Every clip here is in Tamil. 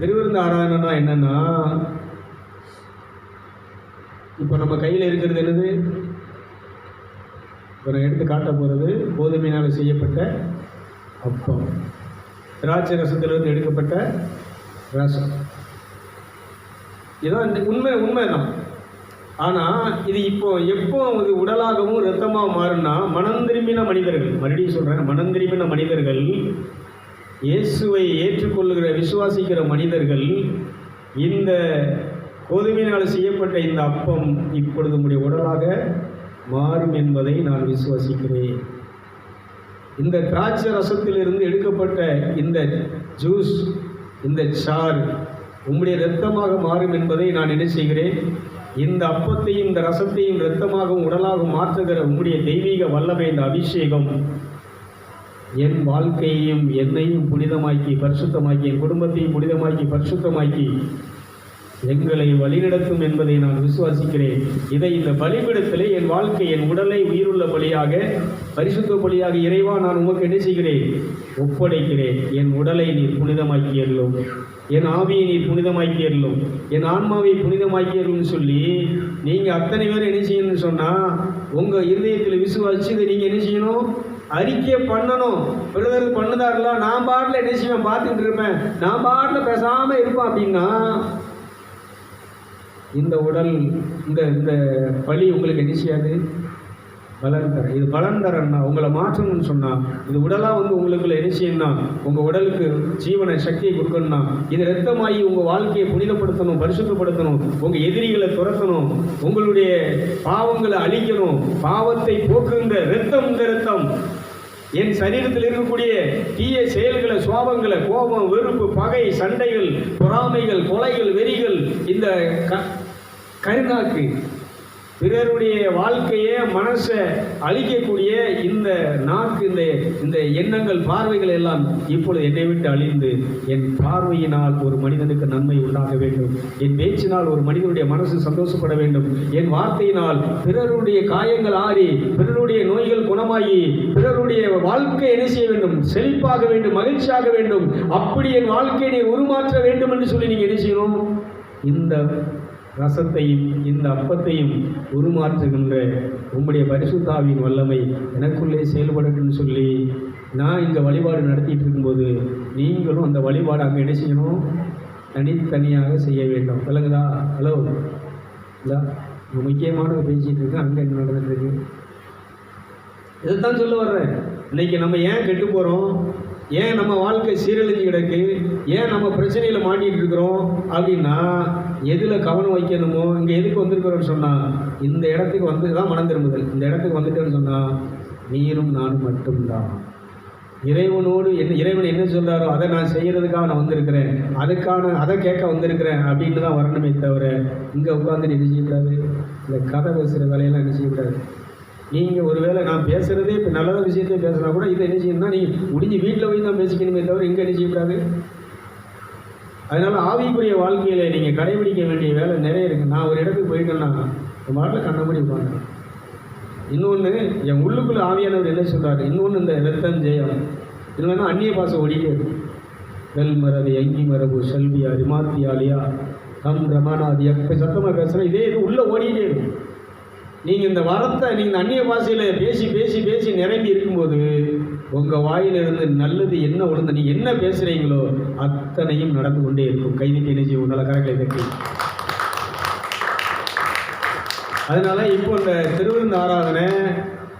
திருவிருந்து ஆராதனைனா என்னன்னா இப்போ நம்ம கையில் இருக்கிறது என்னது? இப்போ நான் எடுத்து காட்ட போகிறது கோதுமையினால் செய்யப்பட்ட அப்பம். திராட்சை ரசத்திலிருந்து எடுக்கப்பட்ட ரசம். இதான் இந்த உண்மை உண்மைதான். ஆனால் இது இப்போ எப்போ இது உடலாகவும் ரத்தமாக மாறுனா மனம் திரும்பின மனிதர்கள் மறுபடியும் சொல்கிறேன் மனம் திரும்பின மனிதர்கள் இயேசுவை ஏற்றுக்கொள்ளுகிற விசுவாசிக்கிற மனிதர்கள் இந்த கோதுமையினால் செய்யப்பட்ட இந்த அப்பம் இப்பொழுது உடைய உடலாக மாறும் என்பதை நான் விசுவாசிக்கிறேன். இந்த திராட்சை ரசத்திலிருந்து எடுக்கப்பட்ட இந்த ஜூஸ் இந்த சார் உம்முடைய இரத்தமாக மாறும் என்பதை நான் என்ன செய்கிறேன்? இந்த அப்பத்தையும் இந்த ரசத்தையும் இரத்தமாகவும் உடலாகவும் மாற்றுகிற உம்முடைய தெய்வீக வல்லமை இந்த அபிஷேகம் என் வாழ்க்கையையும் என்னையும் புனிதமாக்கி பரிசுத்தமாக்கி என் குடும்பத்தையும் புனிதமாக்கி பரிசுத்தமாக்கி எங்களை வழிநடத்தும் என்பதை நான் விசுவாசிக்கிறேன். இதை இந்த பலிபிடத்திலே என் வாழ்க்கை என் உடலை உயிருள்ள பலியாக பரிசுத்த பலியாக இறைவா நான் உமக்கு என்ன செய்கிறேன்? ஒப்படைக்கிறேன். என் உடலை நீர் புனிதமாக்கியர்களும் என் ஆவியை நீர் புனிதமாக்கியர்களும் என் ஆன்மாவை புனிதமாக்கியர்களும் சொல்லி நீங்கள் அத்தனை பேர் என்ன செய்யணும்னு சொன்னால் உங்கள் இருதயத்தில் விசுவாசித்து இதை நீங்கள் என்ன செய்யணும்? அறிக்கையை பண்ணணும். விடுதல் பண்ணுதாருல நான் பாட்டில் என்ன செய்வேன்? பார்த்துக்கிட்டு இருப்பேன். நான் பாட்டில் பேசாமல் இருப்பேன் அப்படின்னா இந்த உடல் இந்த இந்த பலி உங்களுக்கு என்ன செய்யாது? பலன் தரேன் இது பலன் தரேன்னா உங்களை மாற்றணும்னு சொன்னால் இது உடலாக வந்து உங்களுக்குள்ள என்ன செய்யணும்னா உங்கள் உடலுக்கு ஜீவனை சக்தியை கொடுக்கணும்னா இது ரத்தமாகி உங்கள் வாழ்க்கையை புனிதப்படுத்தணும் பரிசுத்தப்படுத்தணும் உங்கள் எதிரிகளை துரத்தணும் உங்களுடைய பாவங்களை அழிக்கணும் பாவத்தை போக்குகின்ற ரத்தம் இந்த ரத்தம். என் சரீரத்தில் இருக்கக்கூடிய தீய செயல்களை சுவாபங்களை கோபம் வெறுப்பு பகை சண்டைகள் பொறாமைகள் கொலைகள் வெறிகள் இந்த க கருநாக்கு பிறருடைய வாழ்க்கையை மனசை அழிக்கக்கூடிய இந்த நாக்கு இந்த இந்த எண்ணங்கள் பார்வைகள் எல்லாம் இப்பொழுது என்னை விட்டு அழிந்து என் பார்வையினால் ஒரு மனிதனுக்கு நன்மை உண்டாக வேண்டும். என் பேச்சினால் ஒரு மனிதனுடைய மனசு சந்தோஷப்பட வேண்டும். என் வார்த்தையினால் பிறருடைய காயங்கள் ஆறி பிறருடைய நோய்கள் குணமாகி பிறருடைய வாழ்க்கை என்ன செய்ய வேண்டும்? செழிப்பாக வேண்டும் மகிழ்ச்சியாக வேண்டும். அப்படி என் வாழ்க்கையை நீ உருமாற்ற வேண்டும் என்று சொல்லி நீங்கள் என்ன செய்யணும்? இந்த ரசத்தையும் இந்த அப்பத்தையும் உருமாற்றுகின்ற உம்முடைய பரிசுத்தாவின் வல்லமை எனக்குள்ளே செயல்படட்டும்னு சொல்லி நான் இங்கே வழிபாடு நடத்திட்டு இருக்கும்போது நீங்களும் அந்த வழிபாடு அங்கே என்ன செய்யணும்? தனித்தனியாக செய்ய வேண்டும். விளங்குதா ஹலோ இல்லை முக்கியமானது பேசிகிட்டு இருக்கேன் அங்கே என்ன நடந்துட்டு இருக்கு இதைத்தான் சொல்ல வர்றேன். இன்னைக்கு நம்ம ஏன் கெட்டு போகிறோம் ஏன் நம்ம வாழ்க்கை சீரழிஞ்சு கிடக்கு? ஏன் நம்ம பிரச்சனையில் மாட்டிகிட்டு இருக்கிறோம்? அப்படின்னா எதில் கவனம் வைக்கணுமோ இங்கே எதுக்கு வந்திருக்கிறோன்னு சொன்னால் இந்த இடத்துக்கு வந்து தான் மனம் திரும்புதல். இந்த இடத்துக்கு வந்துட்டேன்னு சொன்னால் நீரும் நானும் மட்டும்தான். இறைவனோடு என்ன இறைவன் என்ன சொல்கிறாரோ அதை நான் செய்கிறதுக்காக நான் வந்திருக்கிறேன். அதுக்கான அதை கேட்க வந்திருக்கிறேன் அப்படின்னு தான் வரணுமே தவிர இங்கே உட்காந்து என்ன செய்யக்கூடாது? இந்த கதை பேசுகிற வேலையெல்லாம் என்ன செய்யக்கூடாது? நீங்கள் ஒருவேளை நான் பேசுகிறதே இப்போ நல்ல விஷயத்தையும் பேசுனா கூட இதை என்ன செய்யணும்னா நீ முடிஞ்சு வீட்டில் போய் தான் பேசிக்கணுமே தவிர இங்கே என்ன செய்யக்கூடாது? அதனால் ஆவிக்குரிய வாழ்க்கையில் நீங்கள் கடைபிடிக்க வேண்டிய வேலை நிறைய இருக்குது நான் ஒரு இடத்துக்கு போயிட்டேன்னா என் பாட்டில் கண்ணபடி உட்காந்துறேன் இன்னொன்று என் உள்ளுக்குள்ள ஆவியானவர் என்ன சொல்கிறாரு இன்னொன்று இந்த ரத்தம் ஜெயம். இல்லைன்னா அந்நிய பாசம் ஓடிட்டே இருக்கு. வெல் மரபு எங்கி மரபு செல்வியா ரிமாத்தியாலியா கம் ரமணாதி எப்போ சத்தமாக பேசுகிறேன் இதே இது உள்ளே ஓடிட்டே இருக்கும் நீங்கள் இந்த வரத்தை நீங்கள் அந்நிய பாஷையில் பேசி பேசி பேசி நிரம்பி இருக்கும்போது உங்கள் வாயிலிருந்து நல்லது என்ன ஒழுங்கு நீங்கள் என்ன பேசுகிறீங்களோ அத்தனையும் நடந்து கொண்டே இருக்கும். கைதிட்டு இணைஞ்சி உங்களால் கரங்களை தட்டி அதனால இப்போ இந்த திருவிருந்த ஆராதனை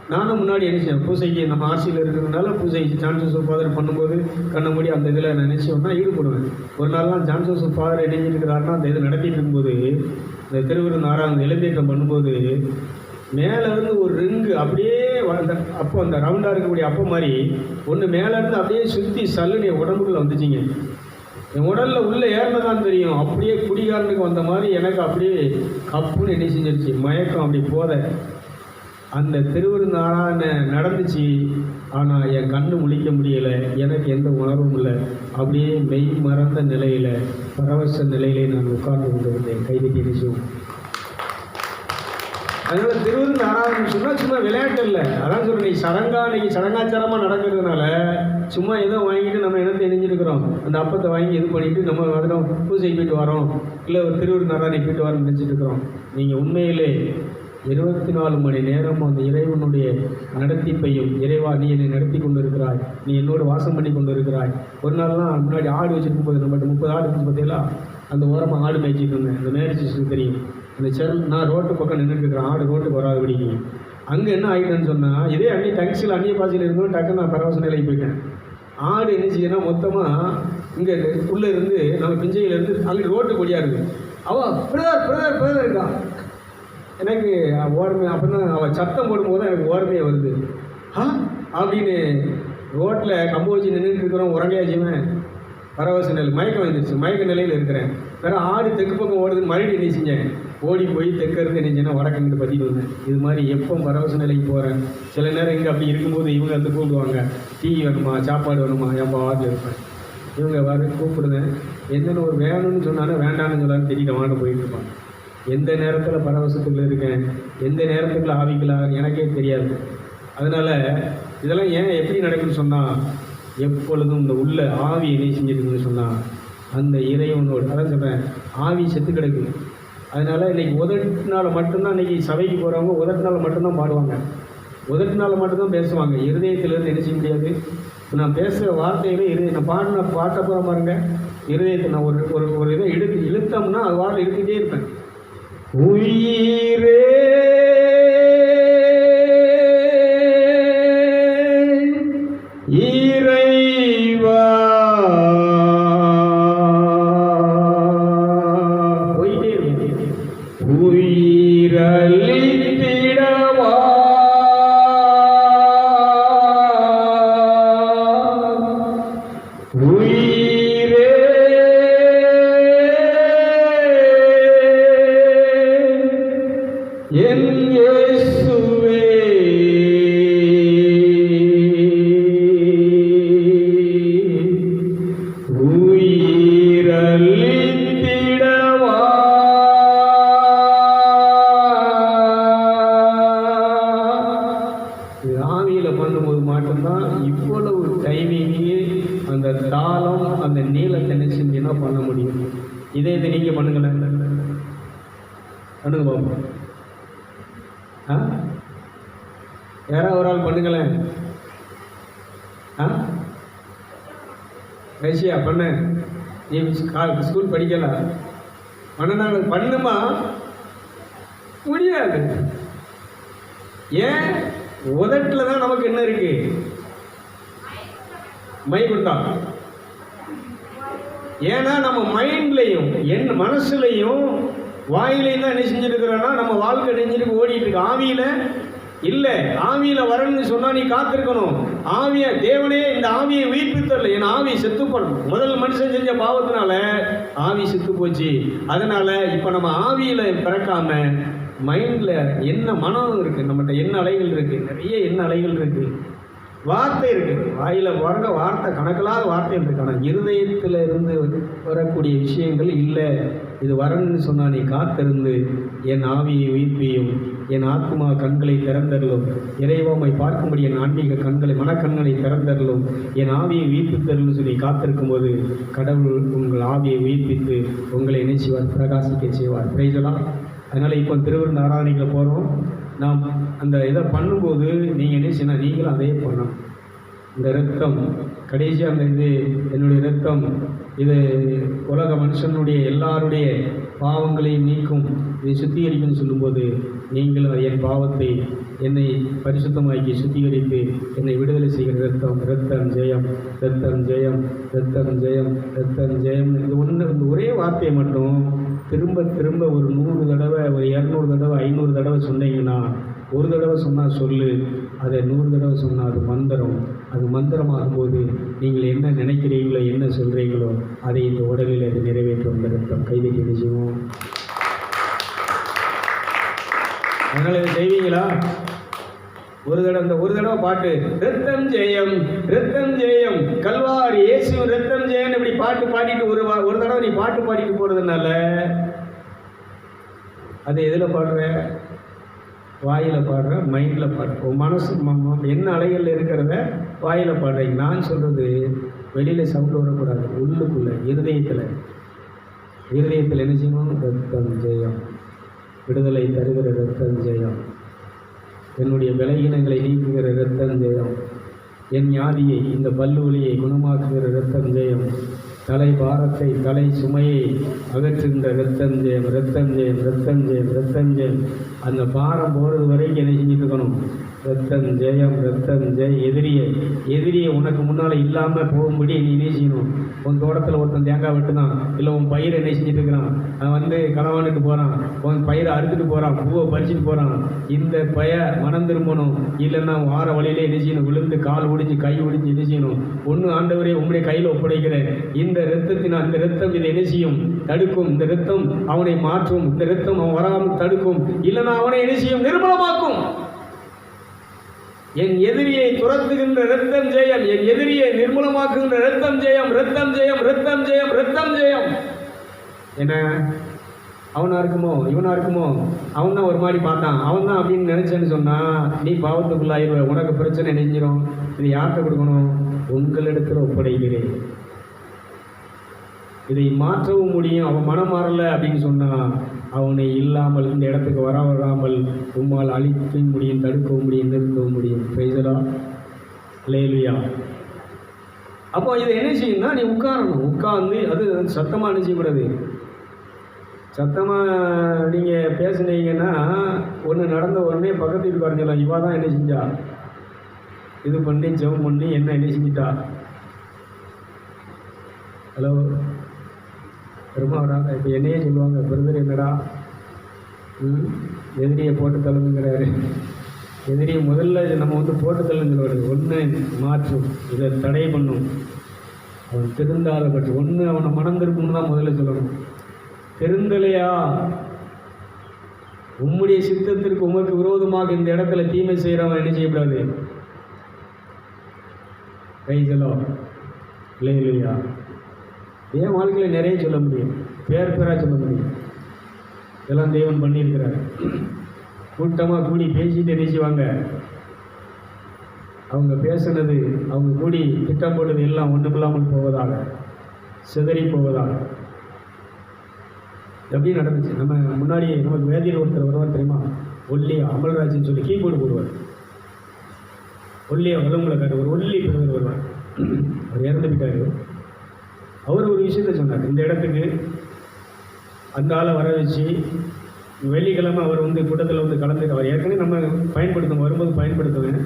நானும் முன்னாடி என்ன செய்வேன் பூசைக்கு நம்ம ஆட்சியில் இருக்கிறதுனால பூசை ஜான் ஃபாதர் பண்ணும்போது கண்ண மூடி அந்த இதில் நான் நினச்சோம்னா ஈடுபடுவேன் ஒரு நாள்லாம் ஜான் ஜோசப் ஃபாதர் இணைஞ்சிருக்கிறாருன்னா அந்த இதை நடத்திட்டு இருக்கும்போது இந்த திருவிருந்த ஆராதனை இளந்தேற்றம் பண்ணும்போது மேலே இருந்து ஒரு ரிங்கு அப்படியே அந்த அப்போ அந்த ரவுண்டாக இருக்கக்கூடிய அப்போ மாதிரி ஒன்று மேலே இருந்து அப்படியே சுற்றி சல்லுன்னு என் உடம்புக்குள்ளே வந்துச்சிங்க. என் உடலில் உள்ளே ஏறினதான் தெரியும். அப்படியே குடிகாரனுக்கு வந்த மாதிரி எனக்கு அப்படியே கப்புன்னு என்ன செஞ்சிருச்சு. மயக்கம் அப்படி போத. அந்த திருவிருந்தாளான நடந்துச்சு. ஆனால் என் கண்ணு முழிக்க முடியலை. எனக்கு எந்த உணர்வும் இல்லை. அப்படியே மெய் மறந்த நிலையில் பரவச நிலையிலே நான் உட்கார்ந்து கொண்டு வந்தேன் கைது நிச்சயம் அதனால திருவிருந்து ஆராதனை சொன்னால் சும்மா விளையாட்டு இல்லை. அதான் சொல்றேன் நீ சடங்கா இன்னைக்கு சடங்காச்சாரமாக நடக்கிறதுனால சும்மா ஏதோ வாங்கிட்டு நம்ம என்னத்தை இணைஞ்சிருக்கிறோம். அந்த அப்பத்தை வாங்கி இது பண்ணிட்டு நம்ம வரணும் பூஜை போயிட்டு வரோம். இல்லை ஒரு திருவிருந்து நீ போயிட்டு வரோம்னு நினச்சிட்டு இருக்கிறோம் நீங்கள் உண்மையிலே இருபத்தி நாலு மணி நேரம் அந்த இறைவனுடைய நடத்திப்பையும் இறைவா நீ என்னை நடத்தி கொண்டு இருக்கிறாய் நீ என்னோடு வாசம் பண்ணி கொண்டு இருக்கிறாய் ஒரு நாள்லாம் முன்னாடி ஆடு வச்சிருக்கும் போது நம்மகிட்ட முப்பது ஆடு இருந்துச்சு பார்த்தீங்களா? அந்த ஓரமாக ஆடு மேய்ச்சிட்டு இருந்தேன். அந்த மேரேஜ் தெரியும் அந்த செல் நான் ரோட்டு பக்கம் நின்றுட்டு ஆடு ஆடு ரோட்டுக்கு வராதபடிக்கு அங்கே என்ன ஆகிட்டேன்னு சொன்னால் இதே அன்னி டங்ஸில் அந்நிய பாசியில் இருந்தோம் டக்குன்னு நான் பரவச நிலைக்கு போயிட்டேன். ஆடு என்ன செய்யணும் மொத்தமாக இங்கே உள்ளே இருந்து நம்ம பிஞ்சையிலேருந்து அங்கிட்டு ரோட்டு கொடியாக இருக்குது அவள் பிரதர் பிரதர் பிரதர் இருக்கா. எனக்கு ஓர்மை அப்போ தான் அவள் சத்தம் போடும்போது தான் எனக்கு ஓர்மையே வருது. ஆ? அப்படின்னு ரோட்டில் கம்பு வச்சு நின்றுட்டு இருக்கிறோம் உறங்கையாச்சுமே பரவச நிலை மயக்கம் வந்துருச்சு. மயக்க நிலையில் இருக்கிறேன். வேறு ஆடு தெற்கு பக்கம் ஓடுதுன்னு மறுபடியும் என்ன செஞ்சேன்? ஓடி போய் தெற்க இருந்து என்ன செஞ்சேன்னா வந்தேன் இது மாதிரி எப்போ பரவச நிலைக்கு போகிறேன் சில நேரம் இங்கே அப்படி இருக்கும்போது இவங்க வந்து கூப்பிடுவாங்க. டீ வேணுமா? சாப்பாடு வேணுமா? என் பாட்டில் இருப்பேன். இவங்க வர கூப்பிடுதேன் என்னென்ன ஒரு வேணும்னு சொன்னாலும் வேண்டாம்னு சொன்னாலும் தெரியல வாங்க போயிட்டு இருப்பாங்க. எந்த நேரத்தில் பரவசத்துக்குள்ள இருக்கேன்? எந்த நேரத்துக்குள்ள ஆவிக்கலாம் எனக்கே தெரியாது. அதனால் இதெல்லாம் ஏன் எப்படி நடக்குன்னு சொன்னால் எப்பொழுதும் இந்த உள்ள ஆவி என்ன செஞ்சிருக்குன்னு சொன்னால் அந்த இறைவனோடு அதான் சொல்கிறேன் ஆவி செத்து கிடக்குது. அதனால் இன்னைக்கு உதட்டினால மட்டும்தான் இன்றைக்கி சபைக்கு போகிறவங்க உதட்டினால் மட்டும்தான் பாடுவாங்க. உதட்டினால மட்டும்தான் பேசுவாங்க. இருதயத்திலேருந்து என்ன செய்ய முடியாது? நான் பேசுகிற வார்த்தையில இருதய நான் பாடின பாட்டை போகிற பாருங்க. இருதயத்தை நான் ஒரு ஒரு ஒரு இதை இழுத்து இழுத்தோம்னா அது வார்த்தை இழுத்துட்டே இருப்பேன். உயிரே அந்த நீளத்தை என்ன பண்ண முடியும்? இதே இதை நீங்கள் பண்ணுங்களேன். பண்ணுங்க பாப்போம். ஆ? யாராவது ஒரு ஆள் பண்ணுங்களேன். ஆ? ரஷ்யா பண்ண. நீ ஸ்கூல் படிக்கல. பண்ணனால பண்ணுமா? முடியாது. ஏன்? உதட்டில் தான் நமக்கு என்ன இருக்கு? மைகுண்டா ஏன்னா நம்ம மைண்ட்லையும் என் மனசுலையும் வாயிலையும் தான் என்ன செஞ்சுருக்கிறோன்னா நம்ம வாழ்க்கை நெஞ்சிருக்கு ஓடிட்டு இருக்கு ஆவியில இல்லை. ஆவியில வரணும்னு சொன்னா நீ காத்திருக்கணும். ஆவிய தேவனே இந்த ஆவியை உயிர்ப்பித்தரல. என் ஆவி செத்து போடணும் முதல் மனுஷன் செஞ்ச பாவத்தினால ஆவி செத்து போச்சு அதனால இப்போ நம்ம ஆவியில பிறக்காம மைண்டில் என்ன மனம் இருக்குது நம்மகிட்ட என்ன அலைகள் இருக்குது நிறைய என்ன அலைகள் இருக்குது வார்த்தை இருக்கு. வாயில வர்ற வார்த்தை கணக்கில்லாத வார்த்தை இருக்கு. ஆனால் இருதயத்தில் இருந்து வரக்கூடிய விஷயங்கள் இல்லை. இது வரணும்னு சொன்னா நீ காத்திருந்து என் ஆவியை உயிர்ப்பியும் என் ஆத்மா கண்களை திறந்தரலும் இறைவாமை பார்க்கும்படி என் ஆன்மீக கண்களை மனக்கண்களை திறந்தரலும் என் ஆவியை உயிர்ப்பித்தருள்னு சொல்லி காத்திருக்கும் போது கடவுள் உங்கள் ஆவியை உயிர்ப்பித்து உங்களை என்ன செய்வார். பிரகாசிக்க செய்வார் பிரைஜலாம் அதனால் இப்போ திருவிருந்த ஆராதனைகளை போகிறோம் நாம் அந்த இதை பண்ணும்போது நீங்கள் என்ன செய்யணும்? நீங்களும் அதே பண்ணணும். இந்த ரத்தம் கடைசியாக அந்த இது என்னுடைய ரத்தம் இது உலக மனுஷனுடைய எல்லாருடைய பாவங்களையும் நீக்கும் இதை சுத்திகரிக்கும்னு சொல்லும்போது நீங்களும் என் பாவத்தை என்னை பரிசுத்தமாக்கி சுத்திகரித்து என்னை விடுதலை செய்கிற ரத்தம் ரத்தம் ஜெயம் ரத்தம் ஜெயம் ரத்தம் ஜெயம் ரத்தம் ஜெயம். இந்த ஒன்று இந்த ஒரே வார்த்தையை மட்டும் திரும்ப திரும்ப ஒரு நூறு தடவை ஒரு இரநூறு தடவை ஐநூறு தடவை சொன்னீங்கன்னா ஒரு தடவை சொன்னால் சொல்லு. அதை நூறு தடவை சொன்னால் அது மந்திரம். அது மந்திரமாகும்போது நீங்கள் என்ன நினைக்கிறீங்களோ என்ன சொல்கிறீங்களோ அதை இந்த உடலில் அது நிறைவேற்றும். அந்த கைது கிடைச்சிவோம் அதனால் இது செய்வீங்களா? ஒரு தடவை இந்த ஒரு தடவை பாட்டு ரத்தம் ஜெயம் ரத்தம் ஜெயம் கல்வார் இயேசு ரத்தம் ஜெயம் இப்படி பாட்டு பாடிட்டு ஒரு ஒரு தடவை நீ பாட்டு பாடிட்டு போறதுனால அது எதில் பாடுற? வாயில் பாடுற மைண்டில் பாடுற. மனசு ம- என்ன அலைகளில் இருக்கிறத வாயில் பாடுறீங்க நான் சொல்கிறது வெளியில் சவுண்டு வரக்கூடாது. உள்ளுக்குள்ளே இருதயத்தில். இருதயத்தில் என்ன செய்யணும்? ரத்தம் ஜெயம் விடுதலை தருகிற ரத்தம் ஜெயம். என்னுடைய விலகினங்களை நீக்குகிற இரத்தஞ்சயம் என் ஞாதியை இந்த பல்லு வலியை குணமாக்குகிற இரத்தஞ்சயம் ஜெயம். தலை பாரத்தை தலை சுமையை அகற்றுகின்ற இரத்தஞ்சயம் இரத்தஞ்சயம் இரத்தஞ்சயம் இரத்தஞ்சயம் அந்த பாரம் போகிறது வரைக்கும் என்ன செஞ்சுட்டு இருக்கணும். ரத்தம் ஜெயம் ரத்தம் ஜெய் எதிரியை. எதிரியை உனக்கு முன்னால் இல்லாமல் போகும்படி நீ என்ன செய்யணும்? உன் தோட்டத்தில் ஒருத்தன் தேங்காய் வெட்டுனான் இல்லை உன் பயிரை என்ன செஞ்சுட்டு இருக்கிறான்? அவன் வந்து களவானுக்கு போகிறான் உன் பயிரை அறுத்துட்டு போகிறான் பூவை பறிச்சுட்டு போகிறான் இந்த பய மனம் திரும்பணும். இல்லைன்னா வார வழியிலே என்ன செய்யணும்? விழுந்து கால் ஒடிஞ்சு கை ஒடிஞ்சு என்ன செய்யணும்? ஒன்று ஆண்டவரே உங்களுடைய கையில் ஒப்படைக்கிறேன். இந்த ரத்தத்தினால் இந்த ரத்தம் இதை என்ன செய்யும்? தடுக்கும். இந்த ரத்தம் அவனை மாற்றும். இந்த ரத்தம் அவன் வராமல் தடுக்கும். இல்லைன்னா அவனை என்ன செய்யும்? நிர்மலமாக்கும். என் எதிரியை துரத்துகின்ற ரத்தம் ஜெயம் என் எதிரியை நிர்மூலமாக்குகின்ற ரத்தம் ஜெயம் ரத்தம் ஜெயம் ரத்தம் ஜெயம் ரத்தம் ஜெயம். என்ன? அவனா இருக்குமோ? இவனா இருக்குமோ? அவன் தான் ஒரு மாதிரி பார்த்தான். அவன் தான் அப்படின்னு நினைச்சேன்னு சொன்னா நீ பாவத்துக்குள்ளாயிருவ உனக்கு பிரச்சனை நெஞ்சிரும். இது யார்கிட்ட கொடுக்கணும்? உங்களிடத்தில் ஒப்படைக்கிறேன். இதை மாற்றவும் முடியும். அவன் மனம் மாறல அப்படின்னு சொன்னான் அவனை இல்லாமல் இந்த இடத்துக்கு வர வராமல் உம்மால் அழிக்க முடியும் தடுக்கவும் முடியும் நிறுத்தவும் முடியும். பிரைசலா லேலியா அப்போ இதை என்ன செய்யணும்னா நீ உட்காரணும். உட்கார்ந்து அது சத்தமாக என்ன செய்யக்கூடாது? சத்தமாக நீங்கள் பேசுனீங்கன்னா ஒன்று நடந்த உடனே பக்கத்து வீட்டுக்காரன் சொல்லலாம் இவா தான் என்ன செஞ்சா? இது பண்ணி ஜெபம் பண்ணி என்ன என்ன செஞ்சிட்டா? ஹலோ பெருமா வராங்க இப்போ என்னையே சொல்லுவாங்க பிரதர் என்னடா? ம்? எதிரியை போட்டு தள்ளுங்கிறாரு. எதிரியை முதல்ல நம்ம வந்து போட்டு தள்ளுங்கிறவர் ஒன்று மாற்றும். இதை தடை பண்ணும். அவன் திருந்தாத பற்றி. ஒன்று அவனை மனம் தான் முதல்ல சொல்லணும். திருந்தலையா? உம்முடைய சித்தத்திற்கு உமக்கு விரோதமாக இந்த இடத்துல தீமை செய்கிறவன் என்ன செய்யக்கூடாது கை செல்லும் இல்லை இல்லையா? என் வாழ்க்கையில் நிறைய சொல்ல முடியும். பேர் பேராக சொல்ல முடியும். இதெல்லாம் தெய்வம் பண்ணியிருக்கிறார். கூட்டமாக கூடி பேசிட்டு நினைச்சுவாங்க அவங்க பேசுனது அவங்க கூடி திட்டம் போட்டது எல்லாம் ஒன்றுமில்லாமல் போவதாக சிதறி போவதாக. எப்படி நடந்துச்சு? நம்ம முன்னாடி நமக்கு வேதியில் ஒருத்தர் வருவார் தெரியுமா? ஒல்லி அமல்ராஜன் சொல்லி கீபோர்டு போடுவார். ஒல்லியை வளங்களை காட்டு ஒரு ஒல்லி பிரதர் வருவார். அவர் இறந்து போயிட்டாரு. அவர் ஒரு விஷயத்த சொன்னார். இந்த இடத்துக்கு அந்த ஆளை வர வச்சு வெள்ளிக்கிழமை அவர் வந்து கூட்டத்தில் வந்து கலந்து அவர் ஏற்கனவே நம்ம பயன்படுத்தணும் வரும்போது பயன்படுத்துவேன்.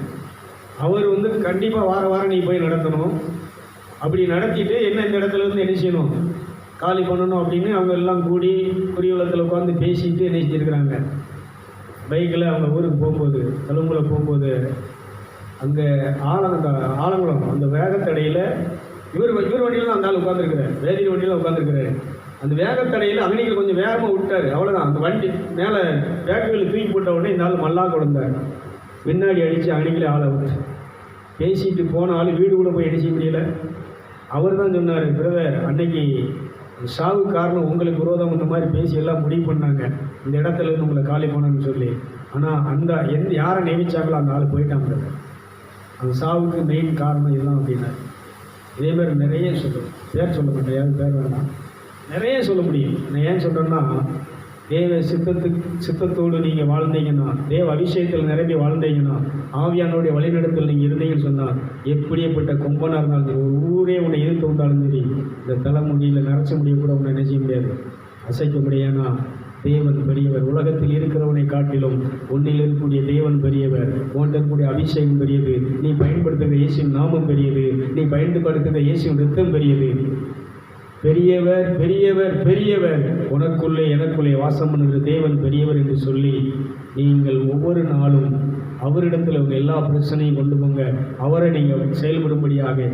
அவர் வந்து கண்டிப்பாக வார வாரம் நீ போய் நடத்தணும். அப்படி நடத்திட்டு என்ன இந்த இடத்துல இருந்து என்ன செய்யணும்? காலி பண்ணணும் அப்படின்னு அவங்க எல்லாம் கூடி குறியுலத்தில் உட்காந்து பேசிட்டு என்ன செஞ்சுருக்கிறாங்க? பைக்கில் அவங்க ஊருக்கு போகும்போது கழும்புல போகும்போது அங்கே ஆலங்க ஆலங்குளம் அந்த வேகத்தடையில் இவர் இவர் வண்டியில் தான் அந்த ஆள் உட்காந்துருக்கிறார் வேதிய வண்டியில் உட்காந்துருக்கிறாரு அந்த வேகத்தடையில் அங்கனிக்கு கொஞ்சம் வேகமாக விட்டார். அவ்வளோதான் அந்த வண்டி மேலே வேகவில் தூக்கி போட்ட உடனே இந்த ஆள் மல்லா கொடுந்தார். பின்னாடி அடித்து அங்கனிக்கில் ஆளை விட்டு பேசிட்டு போன ஆள் வீடு கூட போய் அடிச்சு முடியல. அவர் தான் சொன்னார் பிரதர் அன்னைக்கு சாவு காரணம் உங்களுக்கு விரோதம் இந்த மாதிரி பேசி எல்லாம் முடிவு பண்ணாங்க. இந்த இடத்துல இருந்து உங்களை காலி பண்ணணும்னு சொல்லி. ஆனால் அந்த எந்த யாரை நியமிச்சாங்களோ அந்த ஆள் போயிட்டாங்க அந்த சாவுக்கு மெயின் காரணம் இதுதான் அப்படின்னாரு. இதே மாதிரி நிறைய சொல்லும் பேர் சொல்ல மாட்டேன் யாரும் பேர் வேணாம். நிறைய சொல்ல முடியும். நான் ஏன் சொல்கிறேன்னா தேவ சித்தத்துக்கு சித்தத்தோடு நீங்கள் வாழ்ந்தீங்கன்னா தேவ அபிஷேகத்தில் நிரம்பி வாழ்ந்தீங்கன்னா ஆவியானுடைய வழிநடத்தில் நீங்கள் இருந்தீங்கன்னு சொன்னால் எப்படியப்பட்ட கொம்பனாக இருந்தாலும் சரி ஒரு ஊரே உன்னை எதிர்த்து வந்தாலும் சரி இந்த தலைமுடியில் நரைச்ச முடிய கூட உன்னை என்ன செய்ய முடியாது? அசைக்க முடியானா தேவன் பெரியவர். உலகத்தில் இருக்கிறவனை காட்டிலும் உன்னில் இருக்கக்கூடிய தேவன் பெரியவர். உன்கிட்ட இருக்கக்கூடிய அபிஷேகம் பெரியது. நீ பயன்படுத்துகிற இயேசுவின் நாமம் பெரியது. நீ பயன்படுத்துகிற இயேசுவின் ரத்தம் பெரியது. பெரியவர் பெரியவர் பெரியவர் உனக்குள்ளே எனக்குள்ளே வாசம் பண்ணுகிற தேவன் பெரியவர் என்று சொல்லி நீங்கள் ஒவ்வொரு நாளும் அவரிடத்தில் உங்கள் எல்லா பிரச்சனையும் கொண்டு போங்க. அவரை நீங்கள் செயல்படும்படியாக.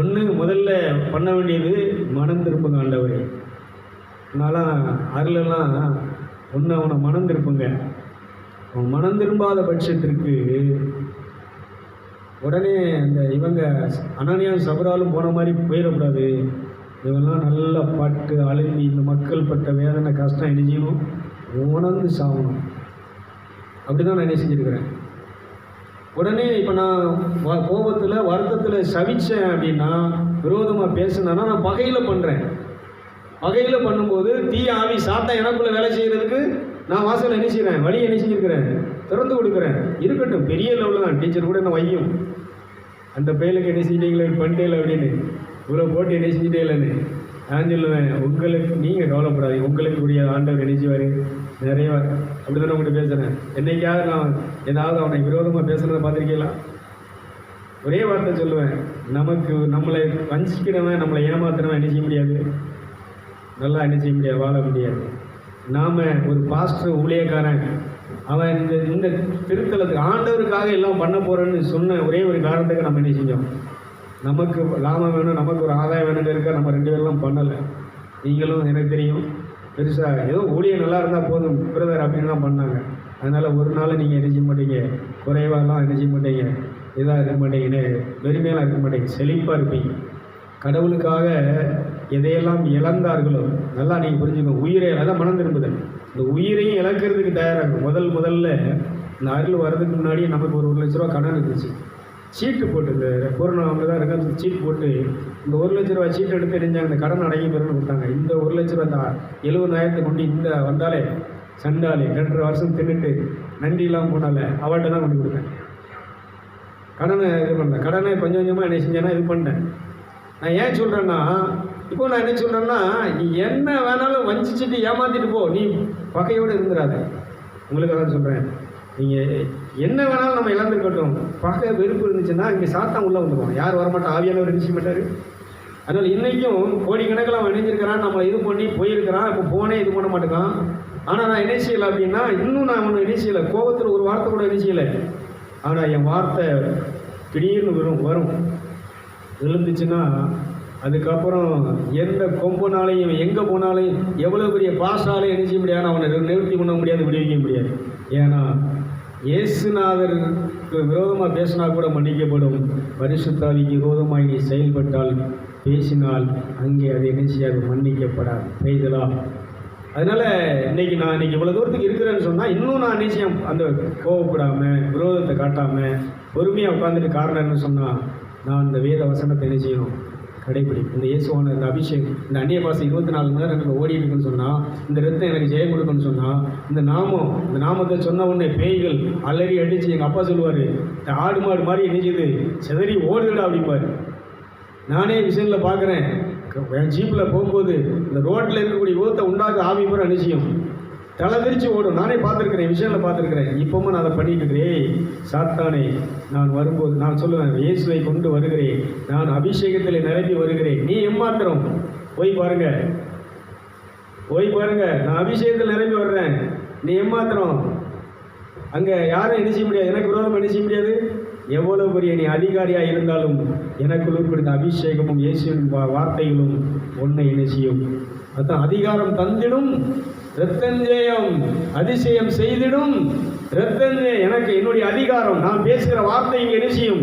ஒன்று முதல்ல பண்ண வேண்டியது மனம் திரும்புங்க ஆண்டவரே. அதனாலாம் அருளெல்லாம் ஒன்று அவனை மனம் திருப்புங்க அவன் மனம் திரும்பாத பட்சத்திற்கு உடனே அந்த இவங்க அனனியாவும் சபராலும் போன மாதிரி போயிடக்கூடாது. இவெல்லாம் நல்லா பாட்டு அழுந்தி இந்த மக்கள் பட்ட வேதனை கஷ்டம் என்ன செய்யணும் உணர்ந்து சாகணும் அப்படி தான் நான் என்ன செஞ்சுருக்கிறேன். உடனே இப்போ நான் கோபத்தில் வருத்தத்தில் சவிச்சேன் அப்படின்னா விரோதமாக பேசுனேன்னா நான் பகையில் பண்ணுறேன் வகையில் பண்ணும்போது தீய ஆவி சாத்தா எனக்குள்ளே வேலை செய்கிறதுக்கு நான் வாசல் என்ன செய்கிறேன் வழி என்ன செஞ்சுருக்கிறேன் திறந்து கொடுக்குறேன் இருக்கட்டும் பெரிய லெவலில் தான். டீச்சர் கூட என்ன வையும்? அந்த பையலுக்கு என்ன செஞ்சீங்களே பண்ணிட்டேல அப்படின்னு. இவ்வளோ போட்டு என்ன இல்லைன்னு நான் சொல்லுவேன் உங்களுக்கு நீங்கள் கவலைப்படாதீங்க. உங்களுக்கு கூடிய ஆண்டவர் நினைச்சுவார் நிறைய அப்படி தானே உங்கள்கிட்ட பேசுகிறேன் என்னைக்காவது நான் ஏதாவது அவனை விரோதமாக பேசுகிறத பார்த்துருக்கீங்களா? ஒரே வார்த்தை சொல்லுவேன் நமக்கு நம்மளை வஞ்சிக்கிறவன் நம்மளை ஏமாத்துறவன் என்ன செய்ய முடியாது? நல்லா என்ன செய்ய முடியாது வாழ முடியாது. நாம் ஒரு பாஸ்டர் ஊழியக்காரன் அவன் இந்த இந்த திருத்தலத்துக்கு ஆண்டவருக்காக எல்லாம் பண்ண போகிறேன்னு சொன்ன ஒரே ஒரு காரணத்துக்கு நம்ம என்ன செஞ்சோம்? நமக்கு லாபம் வேணும் நமக்கு ஒரு ஆதாயம் வேணுங்க இருக்க? நம்ம ரெண்டு பேரெல்லாம் பண்ணலை. நீங்களும் எனக்கு தெரியும். பெருசாக ஏதோ ஊழியம் நல்லா இருந்தால் போதும் பிரதர் அப்படின்னு தான் பண்ணாங்க. அதனால் ஒரு நாள் நீங்கள் என்ன செய்ய மாட்டீங்க? குறைவாகலாம் என்ன செய்ய மாட்டீங்க? இதாக இருக்க மாட்டீங்கன்னு பெருமையெல்லாம் இருக்க மாட்டீங்க. செழிப்பாக இருப்பீங்க. கடவுளுக்காக எதையெல்லாம் இழந்தார்களோ நல்லா நீங்கள் புரிஞ்சுக்கோங்க உயிரை அதான் மனம் திரும்புதல். இந்த உயிரையும் இழக்கிறதுக்கு தயாராகும் முதல் முதல்ல இந்த அருள் வர்றதுக்கு முன்னாடி நமக்கு ஒரு ஒரு லட்ச ரூபா கடன் இருந்துச்சு. சீட்டு போட்டு இந்த கொரோனா அவங்க தான் இருக்காங்க. சீட்டு போட்டு இந்த ஒரு லட்ச ரூபா சீட்டு எடுத்து தெரிஞ்சாங்க இந்த கடன் அடங்கி பெறணும்னு கொடுத்தாங்க. இந்த ஒரு லட்ச ரூபா இந்த எழுபதாயிரத்தை கொண்டு இந்த வந்தாலே சண்டாலே ரெண்டரை வருஷம் தின்னுட்டு நன்றி போனாலே போனால அவள்கிட்ட தான் கொண்டு கொடுத்தேன். கடனை இது பண்ணேன் கடனை கொஞ்சம் கொஞ்சமாக என்ன செஞ்சேன்னா இது பண்ணேன். நான் ஏன் சொல்கிறேன்னா இப்போ நான் என்ன சொல்கிறேன்னா நீ என்ன வேணாலும் வஞ்சிச்சுட்டு ஏமாத்திட்டு போ. நீ பகையோடு இருந்துடாத உங்களுக்கு தான் சொல்கிறேன் நீங்கள் என்ன வேணாலும் நம்ம இழந்துருக்கட்டும். பகை வெறுப்பு இருந்துச்சுன்னா இங்கே சாத்தான் உள்ளே வந்துடுவோம் யார் வரமாட்டா? ஆவியானவர் இருந்துச்சு மாட்டார்? அதனால் இன்றைக்கும் கோடிக்கணக்கில் அவன் இணைஞ்சிருக்கிறான். நம்ம இது பண்ணி போயிருக்கிறான். இப்போ போனே இது பண்ண மாட்டேங்கான் ஆனால் நான் என்ன செய்யலை அப்படின்னா இன்னும் நான் ஒன்றும் என்ன செய்யலை. கோபத்தில் ஒரு வார்த்தை கூட என்ன செய்யலை. ஆனால் என் வார்த்தை திடீர்னு வரும் வரும். எழுந்துச்சுன்னா அதுக்கப்புறம் எந்த கொம்புனாலையும் எங்கே போனாலையும் எவ்வளோ பெரிய பாசாலையும் என்ன செய்ய முடியாது அவனை நிறுத்தி பண்ண முடியாது விடுவிக்க முடியாது. ஏன்னா இயேசுநாதருக்கு விரோதமாக பேசினா கூட மன்னிக்கப்படும். பரிசுத்தாவிக்கு விரோதமாக நீ செயல்பட்டால் பேசினால் அங்கே அது என்ன செய்யாது? மன்னிக்கப்படாது. செய்தலாம் அதனால் இன்னைக்கு நான் இன்னைக்கு இவ்வளோ தூரத்துக்கு இருக்கிறேன்னு சொன்னால் இன்னும் நான் நிச்சயம் அந்த கோவப்படாமல் விரோதத்தை காட்டாமல் பொறுமையாக உட்காந்துட்டு காரணம் சொன்னால் நான் இந்த வேத வசனத்தை என்ன செய்யணும்? கடைபிடிக்கும் இந்த இயேசுவான இந்த அபிஷேகம் இந்த அந்நிய பாசம் இருபத்தி நாலு மணி நேரம் எனக்கு ஓடி இருக்குன்னு சொன்னால் இந்த ரத்தம் எனக்கு ஜெயம் கொடுக்குன்னு சொன்னால் இந்த நாமம் இந்த நாமத்தை சொன்ன உடனே பேய்கள் அலறி அடித்து எங்கள் அப்பா சொல்லுவார் இந்த ஆடு மாடு மாதிரி என்ன செதறி சிதறி ஓடுதுடா அப்படிம்பாரு. நானே விஷயங்களில் பார்க்குறேன் என் ஜீப்பில் போகும்போது இந்த ரோட்டில் இருக்கக்கூடிய விபத்தை உண்டாக்க ஆவி பூரா நிச்சயம் தலை விரிச்சு ஓடும். நானே பார்த்துருக்கிறேன் விஷயங்களில் பார்த்துருக்கிறேன். இப்போவும் நான் அதை பண்ணிட்டு இருக்கிறேன். சாத்தானே நான் வரும்போது நான் சொல்லுவேன் இயேசுவை கொண்டு வருகிறேன். நான் அபிஷேகத்தில் நிரம்பி வருகிறேன். நீ எம்மாத்திரம் போய் பாருங்க. போய் பாருங்க. நான் அபிஷேகத்தில் நிரம்பி வர்றேன். நீ எம்மாத்திரம் அங்கே யாரும் என்ன செய்ய முடியாது. எனக்கு விரோதம் என்ன செய்ய முடியாது? எவ்வளவு பெரிய நீ அதிகாரியாக இருந்தாலும் எனக்குள் உட்படுத்த அபிஷேகமும் இயேசுவின் வார்த்தைகளும் ஒன்றை என்ன செய்யும்? அதான் அதிகாரம் தந்திடும். ரத்தஞ்செயம் அதிசயம் செய்திடும். ரத்தஞ்செயம் எனக்கு என்னுடைய அதிகாரம். நான் பேசுகிற வார்த்தை இங்கே என்ன செய்யும்?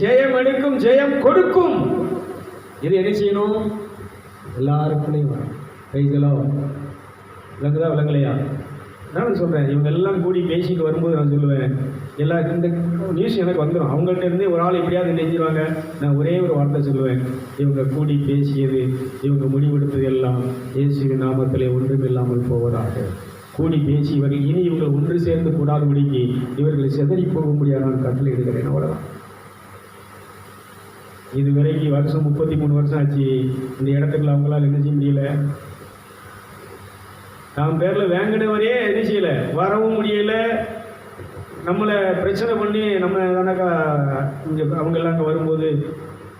ஜெயம் எடுக்கும் ஜெயம் கொடுக்கும். இது என்ன செய்யணும்? எல்லாருக்குள்ளேயும் வரும். கைகளோ விளங்குதா விளங்கலையா? நான் சொல்கிறேன் இவங்க எல்லாம் கூடி பேசிட்டு வரும்போது நான் சொல்லுவேன் எல்லா இந்த நியூஸ் எனக்கு வந்துடும் அவங்கள்ட்ட இருந்தே ஒரு ஆள் எப்படியாவது நெஞ்சிருவாங்க நான் ஒரே ஒரு வார்த்தை சொல்லுவேன். இவங்க கூடி பேசியது இவங்க முடிவெடுத்தது எல்லாம் இயேசு நாமத்திலே ஒன்றும் இல்லாமல் போவதாக. கூடி பேசி இவர்கள் இனி இவர்கள் ஒன்று சேர்ந்து கூடாதபடிக்கு இவர்களை செதறி போக முடியாது. நான் கட்டளை எடுக்கிறேன் அவ்வளோதான் இதுவரைக்கு வருஷம் முப்பத்தி மூணு வருஷம் ஆச்சு. இந்த இடத்துக்குள்ள அவங்களால் என்ன செய்ய முடியல? நான் பேரில் வாங்கினவரே என்ன செய்யலை. வரவும் முடியல. நம்மளை பிரச்சனை பண்ணி நம்ம தானக்கா இங்கே அவங்கெல்லாம் அங்கே வரும்போது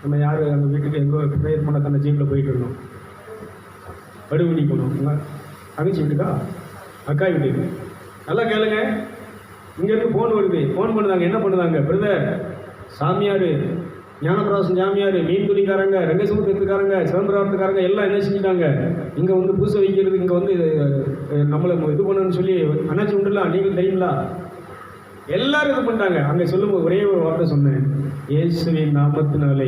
நம்ம யார் அந்த வீட்டுக்கு எங்கோ ப்ரேயர் பண்ண தன்னை ஜீப்பில் போயிட்டு இருந்தோம். படுகுடி போனோம். தங்கச்சி வீட்டுக்கா? அக்கா வீட்டுக்கு. நல்லா கேளுங்க. இங்கேருந்து ஃபோன் வருது. ஃபோன் பண்ணுதாங்க. என்ன பண்ணுதாங்க? பிரதர் சாமியார் ஞானபிராசன் சாமியார் மீன் துணிக்காரங்க ரங்கசமுத்திரத்துக்காரங்க சிதம்பரத்துக்காரங்க எல்லாம் என்ன செஞ்சுட்டாங்க? இங்கே வந்து பூசை வைக்கிறது இங்கே வந்து நம்மளை இது பண்ணணும்னு சொல்லி அண்ணாச்சி உண்டுலாம் நீங்கள் தெரியுங்களா எல்லாரும் இது பண்ணிட்டாங்க. அங்கே சொல்லும்போது ஒரே ஒரு வார்த்தை சொன்னேன். இயேசுவின் நாமத்தினாலே